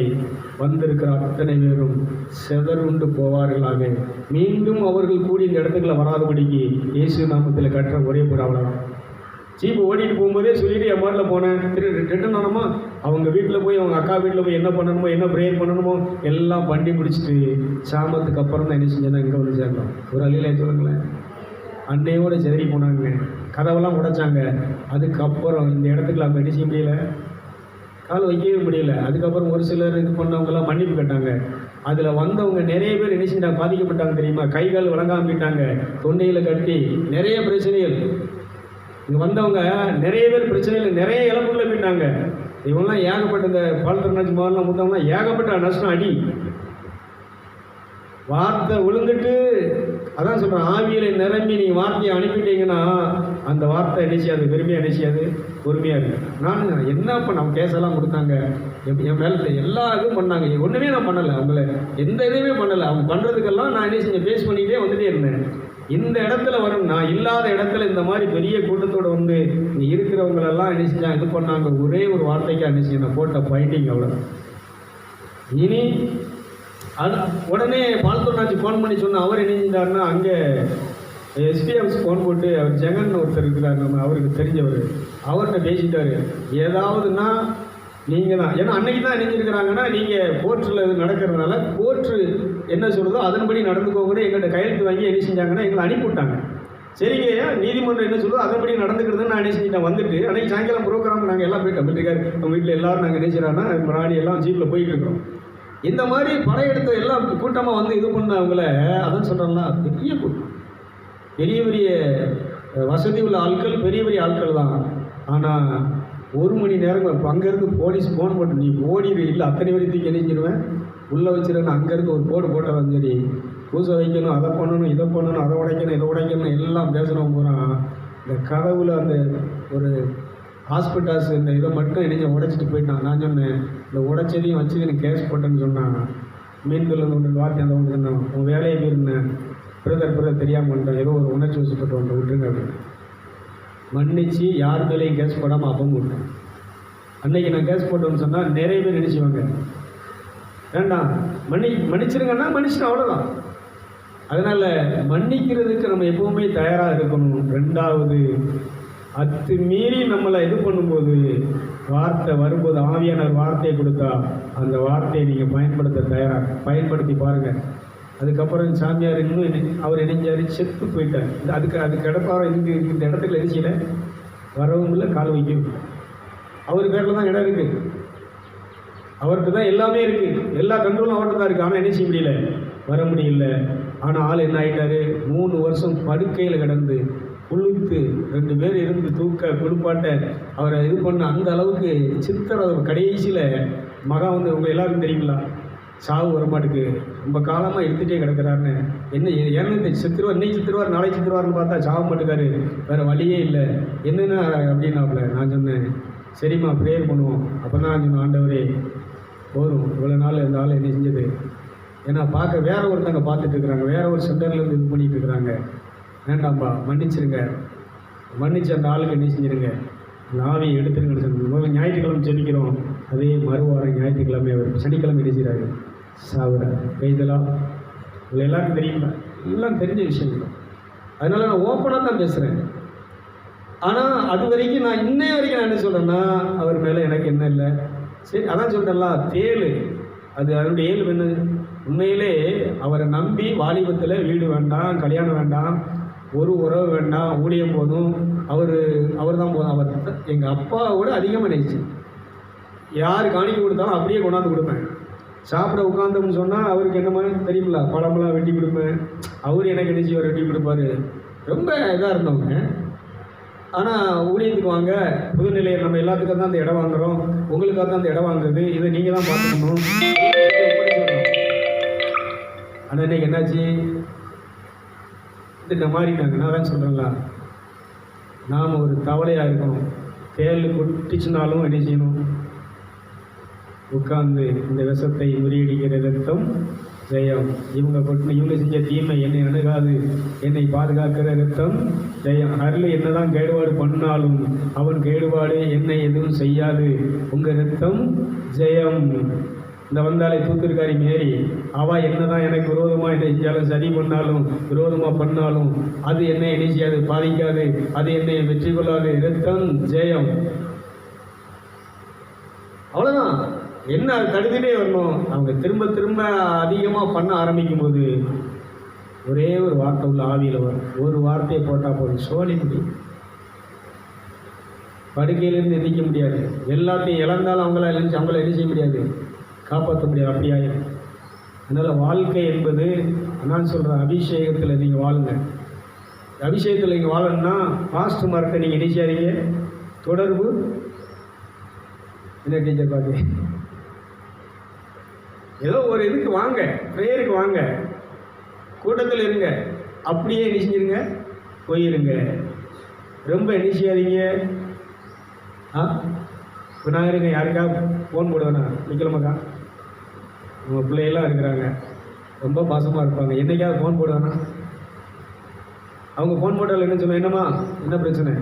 வந்திருக்கிற அத்தனை பேரும் செதறுண்டு போவார்களாக. மீண்டும் அவர்கள் கூடி இந்த இடத்துக்குள்ள வராதபடிக்கு இயேசு நாமத்தில் கற்ற ஒரே ஒரு அவ்வளோதான் ஜீப்பு ஓடிட்டு போகும்போதே சொல்லிட்டு என் மாட்டில் போனேன். திரு ரிட்டர்ன் ஆனோமா அவங்க வீட்டில் போய் அவங்க அக்கா வீட்டில் போய் என்ன பண்ணணுமோ என்ன ப்ரேயர் பண்ணணுமோ எல்லாம் பண்ணி முடிச்சுட்டு சாமத்துக்கு அப்புறம் தான் என்ன செஞ்சேன்னா இங்கே வந்து சேர்ந்தோம். ஒரு அழியில சொல்லுங்களேன்? அன்னையோட செதறி போனாங்க. கதவெல்லாம் உடைச்சாங்க. அதுக்கப்புறம் இந்த இடத்துக்கு நம்ம என்ன செய்ய முடியல? கால் வைக்கவே முடியல. அதுக்கப்புறம் ஒரு சிலர் இது பண்ணவங்கலாம் மன்னிப்பு கேட்டாங்க. அதில் வந்தவங்க நிறைய பேர் என்ன செஞ்சாங்க? பாதிக்கப்பட்டாங்க தெரியுமா? கை கால் வழங்காம போயிட்டாங்க. தொண்டையில் கட்டி நிறைய பிரச்சனைகள். இங்கே வந்தவங்க நிறைய பேர் பிரச்சனையில் நிறைய இழப்புகளை போயிட்டாங்க இவங்கெல்லாம் ஏகப்பட்ட இந்த பால்தரநாஜ் மாதிரிலாம் மூத்தவங்களாம் ஏகப்பட்ட நஷ்டம் அடி. வார்த்தை விழுந்துட்டு அதான் சொல்கிறேன் ஆவியில நிரம்பி நீங்கள் வார்த்தையை அனுப்பிட்டீங்கன்னா அந்த வார்த்தை என்ன பெருமையாக என்ன பொறுமையாக இருக்கு. நான் என்ன இப்போ நம்ம கேஸெல்லாம் கொடுத்தாங்க? என் என் மேலே எல்லா இதுவும் பண்ணாங்க. ஒன்றுமே நான் பண்ணலை அவங்கள. எந்த இதுவுமே பண்ணலை. அவங்க பண்ணுறதுக்கெல்லாம் நான் என்ன செஞ்சேன்? ஃபேஸ் பண்ணிக்கிட்டே வந்துட்டே இருந்தேன். இந்த இடத்துல வரும். நான் இல்லாத இடத்துல இந்த மாதிரி பெரிய கூட்டத்தோட வந்து இங்கே இருக்கிறவங்களெல்லாம் என்ன செஞ்சாங்க? இது பண்ணாங்க. ஒரே ஒரு வார்த்தைக்கு என்ன செய்யணும்? போட்ட ஃபைட்டிங் அவ்வளோ இனி அது உடனே பால்தொண்டாச்சி ஃபோன் பண்ணி சொன்ன அவர் என்ன செஞ்சாருன்னா அங்கே எஸ்பிஎம்ஸ் ஃபோன் போட்டு அவர் ஜெகன் ஒருத்தர் இருக்கிறார் நம்ம அவருக்கு தெரிஞ்சவர். அவர்கிட்ட பேசிட்டாரு. ஏதாவதுன்னா நீங்கள் தான் ஏன்னா அன்னைக்கு தான் நினைஞ்சிருக்கிறாங்கன்னா நீங்கள் கோர்ட்டில் இது நடக்கிறதுனால கோர்ட்டு என்ன சொல்கிறதோ அதன்படி நடந்துக்கோங்கன்னு எங்கள்கிட்ட கையெழுத்து வாங்கி என்ன செஞ்சாங்கன்னா எங்களை அனுப்பிவிட்டாங்க சரிங்க நீதிமன்றம் என்ன சொல்லுதோ அதன்படி நடந்துக்கிறது நான் என்ன செஞ்சிட்டேன் வந்துட்டு அன்னைக்கு சாயங்காலம் ப்ரோக்ராம் நாங்கள் எல்லாம் போயிட்டோம் வீட்டுக்கார் நம்ம வீட்டில் எல்லோரும் நாங்கள் நினைச்சிடறோன்னா முன்னாடி எல்லாம் ஜீப்பில் போயிட்டு இருக்கிறோம். இந்த மாதிரி படையெடுத்த எல்லாம் கூட்டமாக வந்து இது பண்ணவங்கள அதான் சொல்கிறேன்னா பெரிய கூட்டம். பெரிய பெரிய வசதி உள்ள ஆட்கள் பெரிய பெரிய ஆட்கள் தான். ஆனால் ஒரு மணி நேரம் இப்போ அங்கேருந்து போலீஸ் ஃபோன் போட்டு நீ ஓடிடு இல்லை அத்தனை வரைக்கும் இணைஞ்சிருவேன் உள்ளே வச்சிருந்தேன் அங்கேருந்து ஒரு போடு போட்டாலும் சரி பூசை வைக்கணும் அதை பண்ணணும் இதை பண்ணணும் அதை உடைக்கணும் இதை உடைக்கணும் எல்லாம் பேசுகிறவங்க பூரா. இந்த கதவுல அந்த ஒரு ஹாஸ்பிட்டால்ஸ் இந்த இதை மட்டும் இணைஞ்ச உடைச்சிட்டு போயிட்டான். நான் சொன்னேன் இந்த உடைச்சதையும் வச்சு எனக்கு கேஸ் போட்டேன்னு சொன்னான். மீன்கள் ஒன்று வார்த்தை அந்த ஒன்று சொன்னான். உன் வேலையை போயிருந்தேன் பிரதர் பிரதர் தெரியாமல் ஏதோ ஒரு உணர்ச்சி வசப்பட்டு வந்துட்டு விட்டுருங்க அப்படின்னு. மன்னிச்சு யார் மேலேயும் கேஸ் போடாமல் அப்பவும் விட்டேன் அன்னைக்கு நான் கேஸ் போட்டோன்னு சொன்னால் நிறைய பேர் நினச்சிவாங்க. வேண்டாம் மன்னி மன்னிச்சிருங்கன்னா மன்னிச்சிட்டோம் அவ்வளோதான் அதனால் மன்னிக்கிறதுக்கு நம்ம எப்பவுமே தயாராக இருக்கணும். ரெண்டாவது அத்து மீறி நம்மளை இது பண்ணும்போது வார்த்தை வரும்போது ஆவியானவர் வார்த்தையை கொடுத்தா அந்த வார்த்தையை நீங்கள் பயன்படுத்த தயாராக பயன்படுத்தி பாருங்கள் அதுக்கப்புறம் சாமியார் இன்னும் அவர் இணைஞ்சார் செத்து போயிட்டார். இந்த அதுக்கு அதுக்கு இடப்பாறை இங்கே இந்த இடத்துல எரிச்சியில் வரவும் இல்லை கால் வைக்கவும் அவர் பேரில் தான் இடம் இருக்குது அவர்கிட்ட தான் எல்லாமே இருக்குது எல்லா கண்ட்ரோலும் அவர்கிட்ட தான் இருக்குது ஆனால் என்ன செய்ய முடியல? வர முடியல. ஆனால் ஆள் என்ன ஆகிட்டாரு மூணு வருஷம் படுக்கையில் கிடந்து குளித்து ரெண்டு பேர் இருந்து தூக்க குளிப்பாட்ட அவரை இது பண்ண அந்த அளவுக்கு சித்தர் கடைசியில் மகா வந்து உங்கள் எல்லாருக்கும் தெரியுங்களா? சாவு வரமாட்டுக்கு. ரொம்ப காலமாக எடுத்துகிட்டே கிடக்கிறாருன்னு. என்ன ஏ- ஏன்னு சித்திருவார் இன்னைக்கு சித்திருவார் நாளைக்கு சித்திருவார்னு பார்த்தா சாவு மாட்டுக்காரு. வேறு வழியே இல்லை. என்னென்ன அப்படின்னாப்புல நான் சொன்னேன். சரிம்மா ப்ரேயர் பண்ணுவோம். அப்போ தான் சொன்னேன் ஆண்டவரே போதும். இவ்வளோ நாள் இந்த ஆள் என்ன செஞ்சது? ஏன்னா பார்க்க வேற ஒருத்தங்க பார்த்துட்டு இருக்கிறாங்க. வேற ஒரு சென்டர்லேருந்து இது பண்ணிகிட்டு இருக்கிறாங்க. வேண்டாம்ப்பா மன்னிச்சிருங்க. மன்னிச்சு அந்த ஆளுக்கு என்ன செஞ்சிருங்க. அந்த ஆவியை எடுத்துருங்கன்னு முதல்ல ஞாயிற்றுக்கிழமை ஜெபிக்கிறோம். அதே மறுவாரம் ஞாயிற்றுக்கிழமை அவர் சனிக்கிழமை என்ன செய்கிறாரு சாவுறார். கைதெல்லாம் உங்களை எல்லாருக்கும் தெரியுமா? எல்லாம் தெரிஞ்ச விஷயங்கள். அதனால் நான் ஓப்பனாக தான் பேசுகிறேன் ஆனால் அது வரைக்கும் நான் இன்னைய வரைக்கும் நான் என்ன சொல்கிறேன்னா அவர் மேலே எனக்கு என்ன இல்லை. சரி அதான் சொல்கிறேன்லாம் தேழு அது அதனுடைய ஏழு என்ன உண்மையிலே அவரை நம்பி வாலிபத்தில் வீடு வேண்டாம் கல்யாணம் வேண்டாம் ஒரு உறவு வேண்டாம் ஊழியம் போதும் அவர் அவர் தான் போதும் அவர் எங்கள் அப்பாவோட அதிகமாக நினைச்சு யார் காணிக்க கொடுத்தாலும் அப்படியே கொண்டாந்து கொடுப்பேன். சாப்பிட உட்காந்தோம்னு சொன்னால் அவருக்கு என்ன மாதிரி தெரியுமில்ல பழமெல்லாம் வெட்டி கொடுப்பேன். அவர் எனக்கு நினைச்சு அவர் வெட்டி கொடுப்பாரு. ரொம்ப இதாக இருந்தவங்க. ஆனால் ஊழியத்துக்கு வாங்க புதுநிலையில் நம்ம எல்லாத்துக்கும் தான் அந்த இடம் வாங்குறோம். உங்களுக்காக தான் அந்த இடம் வாங்குறது. இதை நீங்கள் தான் பார்த்துக்கணும். ஆனால் இன்னைக்கு என்னாச்சு? இந்த மாறிட்டாங்க நான் தான் சொல்கிறேன்ல நாம் ஒரு தவளையாக இருக்கணும். தேல் கொட்டிச்சுனாலும் என்ன செய்யணும்? உட்கார்ந்து இந்த விஷத்தை முறியடிக்கிற ரத்தம் ஜெயம். இவங்க கொட்டின இவங்க செஞ்ச தீமை என்னை அணுகாது. என்னை பாதுகாக்கிற ரத்தம் ஜெயம். அருள் என்னதான் கேடுபாடு பண்ணாலும் அவன் கேடுபாடு என்னை எதுவும் செய்யாது. உங்கள் ரத்தம் ஜெயம். இந்த வந்தாலே தூத்திருக்காரி மேரி அவள் என்னதான் எனக்கு விரோதமாக என்ன செஞ்சாலும் சரி பண்ணாலும் விரோதமாக பண்ணாலும் அது என்னை என்ன செய்யாது பாதிக்காது அது என்னை வெற்றி கொள்ளாது. இரத்தம் ஜெயம். அவ்வளோதான் என்ன அது தடுத்துட்டே வரணும்? அவங்க திரும்ப திரும்ப அதிகமாக பண்ண ஆரம்பிக்கும் போது ஒரே ஒரு வார்த்தை உள்ள ஆவியில் வரும். ஒரு வார்த்தையை போட்டால் போதும். சோழி முடியும் படுக்கையிலேருந்து எந்திக்க முடியாது. எல்லாத்தையும் இழந்தாலும் அவங்களா எழுந்து அவங்கள என்ன செய்ய முடியாது. காப்பாற்ற முடியாது அப்படியாயிரும் அதனால் வாழ்க்கை என்பது நான் சொல்கிறேன் அபிஷேகத்தில் நீங்கள் வாழுங்க. அபிஷேகத்தில் நீங்கள் வாழணும்னா பாஸ்ட் மார்க்கை நீங்கள் என்ன செய்யாதீங்க தொடர்பு. என்ன டீச்சர் பார்த்து ஏதோ ஒரு இதுக்கு வாங்க ப்ரேயருக்கு வாங்க. கூட்டத்தில் இருங்க. அப்படியே என்ன செஞ்சிருங்க போயிருங்க. ரொம்ப என்ன செய்யாதீங்க ஆ? இப்போ நான் இருங்க யாருக்கா ஃபோன் போடுவேண்ணா நிற்கலமாக்கா உங்கள் பிள்ளையெல்லாம் இருக்கிறாங்க. ரொம்ப பாசமாக இருப்பாங்க. என்னைக்காவது ஃபோன் போடுவேண்ணா அவங்க ஃபோன் போட்டால் என்ன சொல்லுவேன் என்னம்மா? என்ன பிரச்சனை?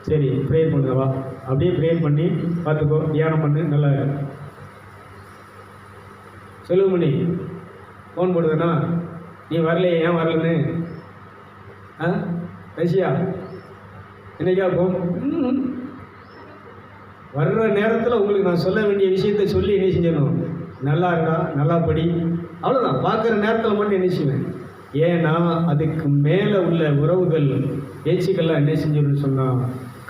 சரி ப்ரேயர் பண்ணுங்க வா. அப்படியே ப்ரேயர் பண்ணி பார்த்துக்கோ. தியானம் பண்ணு நல்லா இரு. மணி ஃபோன் போடுவேண்ணா நீ வரலையே ஏன் வரலன்னு? ஆ? ரஷ்யா? என்னைக்கா ஃபோன் வர்ற நேரத்தில் உங்களுக்கு நான் சொல்ல வேண்டிய விஷயத்தை சொல்லி நல்லா இருக்கா நல்லா படி. அவ்வளோதான் பார்க்குற நேரத்தில் மட்டும் என்ன செய்வேன்? ஏன்னா அதுக்கு மேலே உள்ள உறவுகள் பேச்சுக்கள்லாம் என்ன செஞ்சிடும் சொன்னால்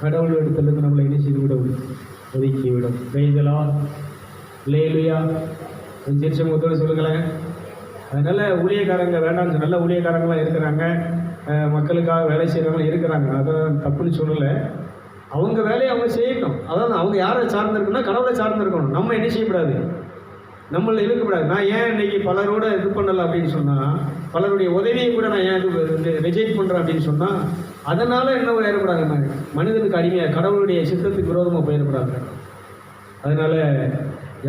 கடவுள் இடத்துலேருந்து நம்மளை என்ன செய்து விடும்? ஒதுக்கி விடும். பெய்தலா இல்லையா? கொஞ்சம் முகத்தோடு சொல்லுங்களேன். அதனால் ஊழியக்காரங்க வேண்டாம்னு நல்ல ஊழியக்காரங்களாம் இருக்கிறாங்க. மக்களுக்காக வேலை செய்கிறவங்க இருக்கிறாங்க. அதான் தப்புன்னு சொல்லலை. அவங்க வேலையை அவங்க செய்யணும் அதான் அவங்க யாரை சார்ந்திருக்குன்னா கடவுளை சார்ந்திருக்கணும். நம்ம என்ன செய்யக்கூடாது? நம்மளை இருக்கக்கூடாது நான் ஏன் இன்னைக்கு பலரோட இது பண்ணலை அப்படின்னு சொன்னால் பலருடைய உதவியை கூட நான் ஏன் இது ரிஜெக்ட் பண்ணுறேன் அப்படின்னு சொன்னால் அதனால் என்ன போயிடக்கூடாது நான் மனிதனுக்கு அடிமையாக கடவுளுடைய சித்தத்துக்கு விரோதமாக போயிடக்கூடாது. அதனால்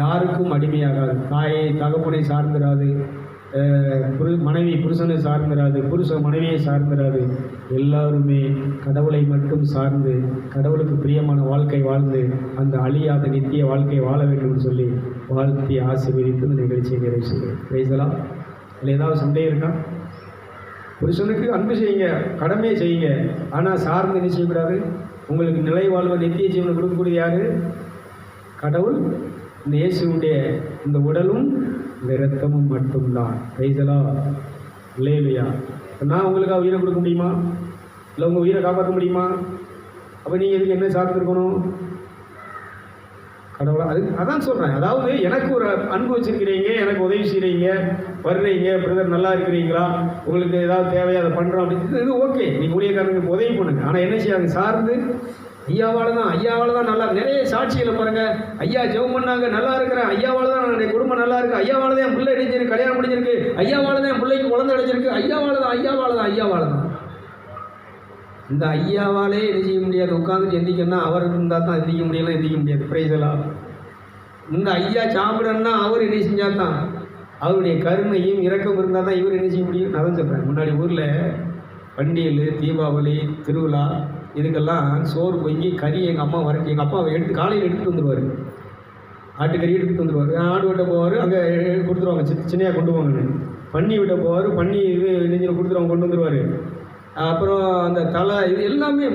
யாருக்கும் அடிமையாகாது. தாயை தகப்பனை சார்ந்திராது. புரு மனைவி புருஷனை சார்ந்திராது புருஷன் மனைவியை சார்ந்திராது எல்லாருமே கடவுளை மட்டும் சார்ந்து கடவுளுக்கு பிரியமான வாழ்க்கை வாழ்ந்து அந்த அழியாத நித்திய வாழ்க்கையை வாழ வேண்டும்னு சொல்லி வாழ்த்தி ஆசீர்வதித்து இந்த நிகழ்ச்சியை நிறைவு செய்கிறேன். பேசலாம் இல்லை ஏதாவது சந்தேகம் இருக்கா? புருஷனுக்கு அன்பு செய்யுங்க கடமையை செய்யுங்க. ஆனால் சார்ந்து என்ன செய்யக்கூடாது? உங்களுக்கு நிலை வாழ்வ நித்திய ஜீவனை கொடுக்கக்கூடிய யாரு? கடவுள். இந்த இயேசுடைய இந்த உடலும் இந்த இரத்தமும் மட்டும்தான் கைசலா இல்லையா நான் உங்களுக்காக உயிரை கொடுக்க முடியுமா? இல்லை உங்கள் உயிரை காப்பாற்ற முடியுமா? அப்போ நீங்கள் எதுக்கு என்ன சார்ந்திருக்கணும் கடவுளா அது அதான் சொல்கிறேன் அதாவது எனக்கு ஒரு அன்பு வச்சுருக்கிறீங்க எனக்கு உதவி செய்கிறீங்க வர்றீங்க பிரதர் நல்லா இருக்கிறீங்களா? உங்களுக்கு ஏதாவது தேவையாக அதை பண்ணுறோம் அப்படின்னு இது ஓகே நீங்கள் ஊழியக்காரங்களுக்கு உதவி பண்ணுங்கள் ஆனால் என்ன செய்யாங்க சார்ந்து ஐயாவால் தான் ஐயாவால் தான் நல்லா நிறைய சாட்சிகளை பாருங்கள் ஐயா ஜெபம் பண்ணாங்க நல்லா இருக்கிறேன். ஐயாவால் தான் என்னுடைய குடும்பம் நல்லா இருக்கு. ஐயாவால் தான் என் பிள்ளை அடிச்சிருக்கு கல்யாணம் முடிஞ்சிருக்கு. ஐயாவால் தான் என் பிள்ளைக்கு குழந்தை அடைஞ்சிருக்கு. ஐயாவால் தான் ஐயாவால் தான் ஐயாவால் தான் இந்த ஐயாவாலே என்ன செய்ய முடியாது? உட்காந்துட்டு எந்திக்கணும்னா அவர் இருந்தால் தான் எந்திக்க முடியலாம் எந்திக்க முடியாது. பிரைஸெல்லாம் இந்த ஐயா சாப்பிடணும்னா அவர் என்ன செஞ்சால் தான்? அவருடைய கருணையும் இறக்கம் இருந்தால் தான் இவர் என்ன செய்ய முடியும்? நான் தான் சொல்கிறேன் முன்னாடி ஊரில் பண்டிகை தீபாவளி திருவிழா இதுக்கெல்லாம் சோறு பொங்கி கறி எங்கள் அம்மா வரட்டி எங்கள் அப்பா எடுத்து காலையில் எடுத்துகிட்டு வந்துடுவார் ஆட்டுக்கறி எடுத்துகிட்டு வந்துடுவார் ஆடு விட்ட போவார் அங்கே கொடுத்துருவாங்க சி சின்னையாக கொண்டு போவாங்கன்னு. பன்னி விட்ட போவார் பன்னி இது நெஞ்சில் கொடுத்துருவாங்க கொண்டு வந்துடுவார் அப்புறம் அந்த தலை இது எல்லாமே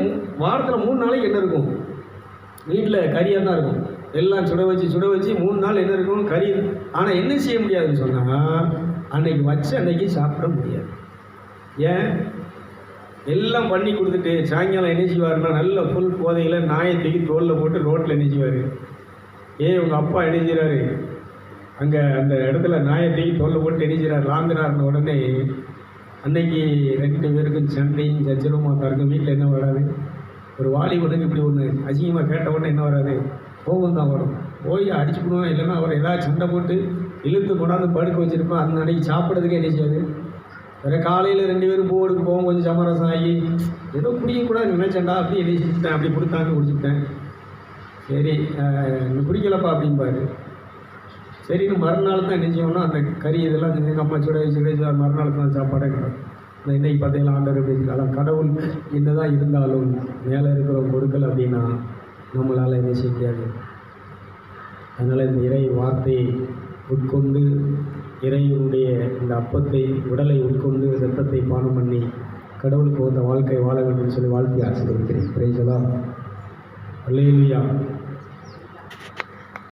வாரத்தில் மூணு நாளைக்கு என்ன இருக்கும்? வீட்டில் கறியாக தான் இருக்கும். எல்லாம் சுட வச்சு சுட வச்சு மூணு நாள் என்ன இருக்கும்? கறி ஆனால் என்ன செய்ய முடியாதுன்னு சொன்னால் அன்னைக்கு வச்சு அன்னைக்கு சாப்பிட முடியாது. ஏன்? எல்லாம் பண்ணி கொடுத்துட்டு சாயங்காலம் என்ன செய்வாருன்னா நல்ல ஃபுல் போதையில் நாயை தூக்கி தோலில் போட்டு ரோட்டில் என்ன செய்வார் ஏய் உங்கள் அப்பா என்ன செய்கிறாரு அங்கே அந்த இடத்துல நாயை தூக்கி தோலில் போட்டு என்ன லாந்தினார்னு உடனே அன்னைக்கு ரெண்டு பேருக்கும் சண்டையும் சச்சரவுமா இருக்கும் வீட்டில் என்ன வராது? ஒரு வாலிபனுக்கு இப்படி ஒன்று அசிங்கமாக கேட்ட உடனே என்ன வராது? கோபம் தான் வரும். போய் அடிச்சுக்கணும் இல்லைன்னா அவர் ஏதாவது சண்டை போட்டு இழுத்து கொண்டாந்து படுக்க வச்சுருப்பேன். அந்த அன்னைக்கு சாப்பிட்றதுக்கே என்ன செய்யாது வேறு காலையில் ரெண்டு பேரும் போடுக்கு போவோம் கொஞ்சம் சமரசம் ஆகி ஏதோ குடிக்கக்கூடாது நினைச்சேன்டா அப்படி எழுதிட்டேன் செஞ்சுட்டேன் அப்படி கொடுத்தாங்க குடிச்சுட்டேன் சரி இன்னும் குடிக்கலப்பா அப்படிம்பாரு. சரின்னு மறுநாள் தான் என்ன அந்த கறி இதெல்லாம் எங்கள் அம்மா சுட வச்சு வச்சு மறுநாள் தான் சாப்பாடே கிடையாது இன்னைக்கு பார்த்தீங்கன்னா ஆண்டவர் பேசிக்கலாம் கடவுள் என்னதான் இருந்தாலும் மேலே இருக்கிறவங்க கொடுக்கல அப்படின்னா நம்மளால் என்ன செய்ய முடியாது. அதனால் இந்த இறை வார்த்தையை உட்கொண்டு இறைவனுடைய இந்த அப்பத்தை உடலை உட்கொண்டு இரத்தத்தை பானம் பண்ணி கடவுளுக்கு வந்த வாழ்க்கை வாழ வேண்டும் சொல்லி வாழ்த்தி ஆசீர்வதிக்கிறேன். பிரைசலா அல்லேலூயா